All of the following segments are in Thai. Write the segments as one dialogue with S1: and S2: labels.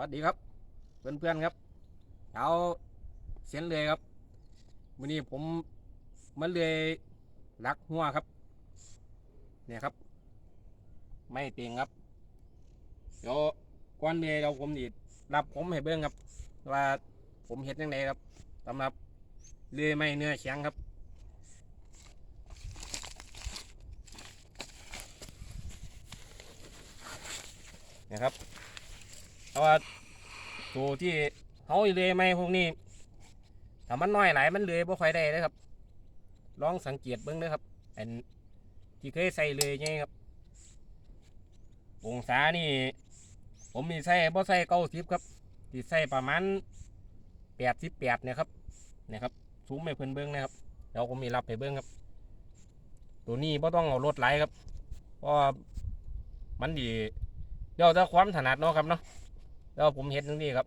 S1: วัสดีครับ เพื่อนๆครับเอาเสียนเลยครับวันนี้ผมมาเลยลักหัวครับ เนี่ยครับ ไม่เตียงครับเดี๋ยวก่อนเลยเราผมดีรับผมให้เบิ้งครับ ว่าผมเห็ดยังไงครับสำหรับเรือไม่เนื้อแข็งครับนะครับ เพราะว่าตัวที่เขาเลยไม้พวกนี้ถ้ามันน้อยหลายมันเลยบ่ค่อยได้เลยครับ ลองสังเกตเบิ่งเด้ครับอันที่เคยใส่เลยไงครับ องศานี่ ผมมีใส่บ่ใส่เก้าสิบครับที่ใส่ประมาณแปดสิบแปดเนี่ยครับเนี่ยครับซูมให้เพิ่นเบิ่งนะครับเดี๋ยวผมมีรับให้เบิ่งครับ ตัวนี้บ่ต้องเอารถไหลครับเพราะมันดีเดี๋ยวถ้าความถนัดเนาะครับเนาะ เดี๋ยวผมเห็ดตรงนี้ครับ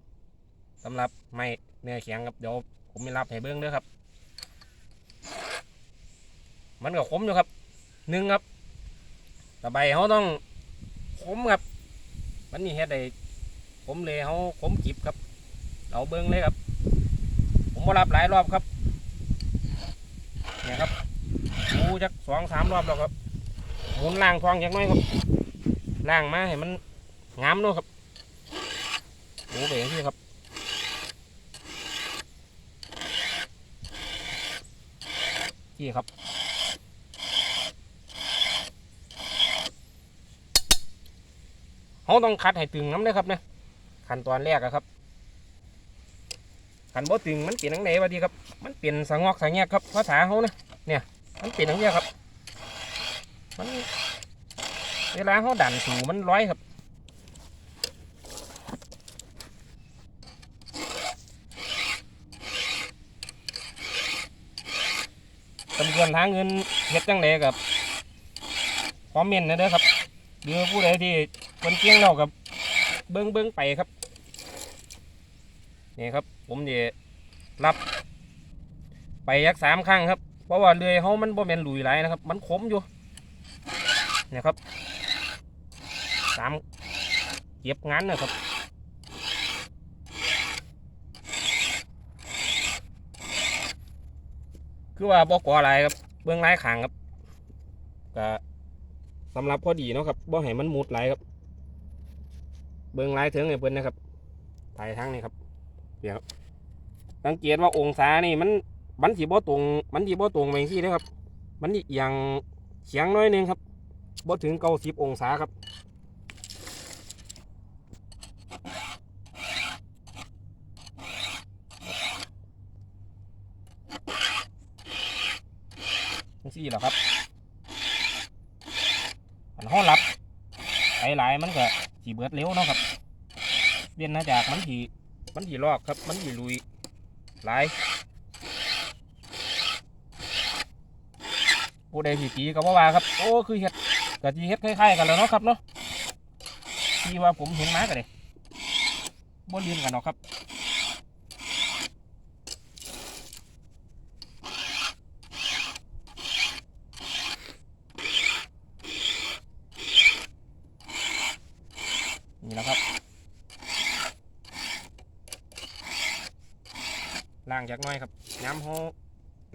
S1: สำหรับไม้เนื้อแข็งครับเดี๋ยวผมมีรับให้เบิ้งด้วยครับ มันก็คมอยู่ครับหนึ่งครับตะไบเขาต้องคมครับ มันนี่เฮ็ดได้ผมเลยเขาคมกิบครับเราเบิ้งเลยครับ ผมมารับหลายรอบครับเนี่ยครับดูจักสองสามรอบแล้วครับหมุนล่างทองจักหน้อยครับล่างมาให้มันงามเนาะครับ โอ้เบงที่ครับที่ครับ เขาต้องคัดให้ตึงน้ำเลยครับนะขั้นตอนแรกอะครับขันบ่ตึงมันเปลี่ยนทั้งไหนวะดีครับ มันเปลี่ยนสังงอกสังแงกครับภาษาเขานะเนี่ยมันเปลี่ยนทั้งเนี้ยครับ มันเวลาเขาดันสูมันร้อยครับ ตำรทางเงินเฮ็ดจังไดกับคอมเมนต์นะเด้อครับหรือผู้ใดที่คนเก่งเรากับเบิ้งเบิ้งไปครับนี่ครับ ผมจะรับ ไปยักสามครั้งครับ เพราะว่าเรือเขามันบ่แม่นหลุยไหลายนะครับ มันคมอยู่เนี่ยครับสามเก็บงานนะครับ คือว่าบ่ก่ออะไรครับ เบื้องไร้ขางครับก็สำหรับพอดีเนาะครับบ่ให้มันมุดไหลครับ เบื้องไร้ถึงไอ้เพิ่นนะครับถ่ายทางนี้ครับเดี๋ยวสังเกตว่าองศานี่มันมันสีบ่ตรง มันสีบ่ตรงไปที่นะครับ มันอีกอย่างเฉียงน้อยนึงครับบ่ถึงเก้าสิบองศาครับ จังซี่แหละครับอันห้องรับไหลายมันก็สีเบิดเร็วเนาะครับเวียนนาจากมันถีมันถีลอกครับ มันถีลุยหลายผู้ใดสีตีก็บ่ว่าครับ โอ้คือเห็ดกับทีเห็ดคล้ายๆกันแล้วเนาะครับเนาะที่ว่าผมเห็นมากันเลยบ่เรียนกันเนาะครับ นี่แหละครับ ล่างจากน้อยครับย้ำเขา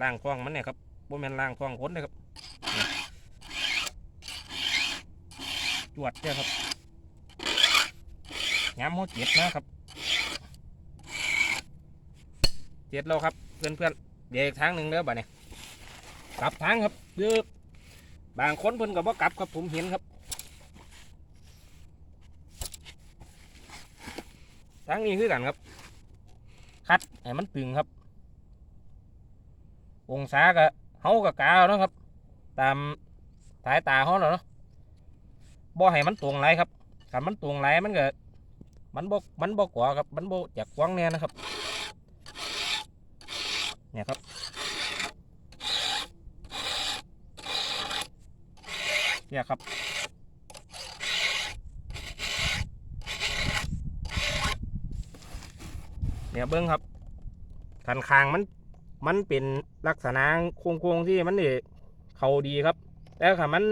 S1: ล่างท้องมันเนี่ยครับบ่แม่นล่างท้องคนเลยครับจวดเนี่ยครับย้ำเขาเจ็ดนะครับเจ็ดแล้วครับเพื่อนเพื่อนๆเดี๋ยวอีกทางหนึ่งเด้อบ่เนี่ยกลับทางครับเดือบางคนเพิ่นกับว่ากลับครับผมเห็นครับทั้งนี้คือกันครับ คัดให้มันตึงครับ องศาก็เฮากับกาวนาะครับ ตามสายตาเขาเนาะบ่ให้มันตรงไรครับถ้ามันตรงไรมันก็มันบ่มันบ่กว่าครับ มันบ่จากกว้างแน่นะครับ เนี่ยครับเนี่ยครับ เนี่ยเบิ้งครับขันคางมันมันเป็นลักษณะโค้งๆที่มันเนี่เขาดีครับ แต่ค่ะมัน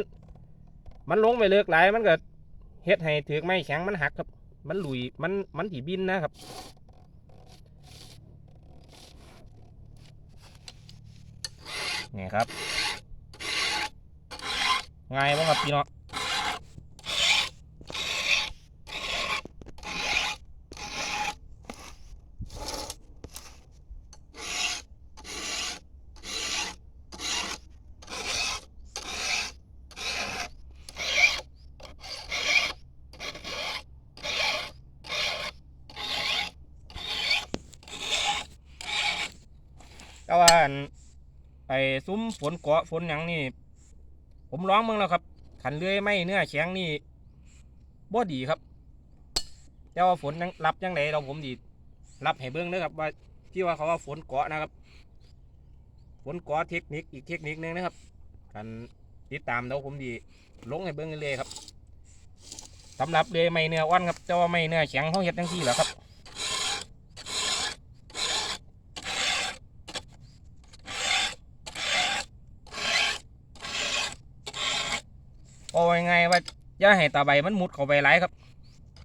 S1: มันลงไปเลือกหลายมันก็เฮ็ดให้ถือไม้แข็งมันหักครับ มันหลุยมันมันถีบินนะครับ นี่ครับ ง่ายป่ะครับพี่น้อง แต่ว่าอันไอ้ซุ้มฝนเกาะฝนหยังนี่ ผมร้องมึงแล้วครับขันเลื่อยไม่เนื้อแข็งนี่บ่ดีครับ แต่ว่าฝนยังรับยังไงเราผมดีรับให้เบิ้งเด้อครับ ว่าที่ว่าเขาว่าฝนเกาะนะครับ ฝนเกาะเทคนิคอีกเทคนิคนึงนะครับกันติดตามเราผมดีลงให้เบิ้งเลยครับสำหรับเลยไม่เนื้ออ่อนครับแต่ว่าไม่เนื้อแข็งเขาเฮ็ดทั้งที่แหล้วครับ โอ้ยไงว่า อย่าให้ตาใบมันมุดเข้าไปไหลครับ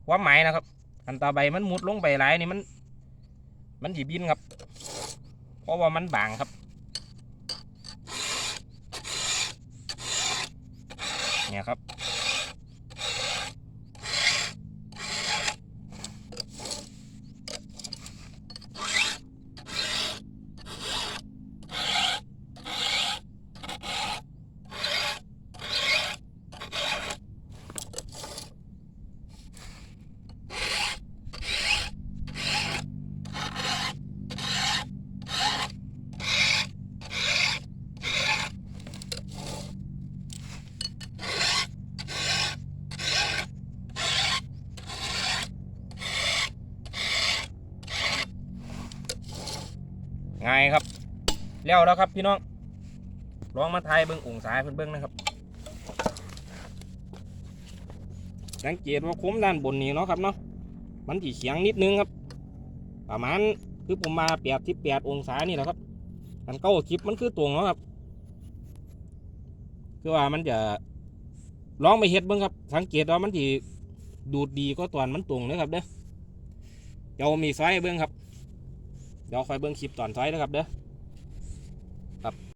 S1: ความหมายนะครับอันตาใบมันมุดลงไปไหลนี่มัน มันถีบินครับ เพราะว่ามันบางครับเนี่ยครับ ง่ายครับ แล้วแล้วครับพี่น้องลองมาทายเบิ้งองศาเพิ่นเบิ้งนะครับ สังเกตว่าโค้มด้านบนนี้เนาะครับเนาะมันถีเฉียงนิดนึงครับ ประมาณคือผมมาแปดที่แปดองศานี่แหละครับอันเก้าคลิปมันคือตรงเนาะครับ คือว่ามันจะลองไปเฮ็ดเบิ้งครับ สังเกตว่ามันถีดูดดีก็ตอนมันตรงเลยครับเด้อเดี๋ยวมีไฟให้เบิ้งครับ เดี๋ยวคอยเบิ้งคลิปตอนท้ายนะครับเด้อ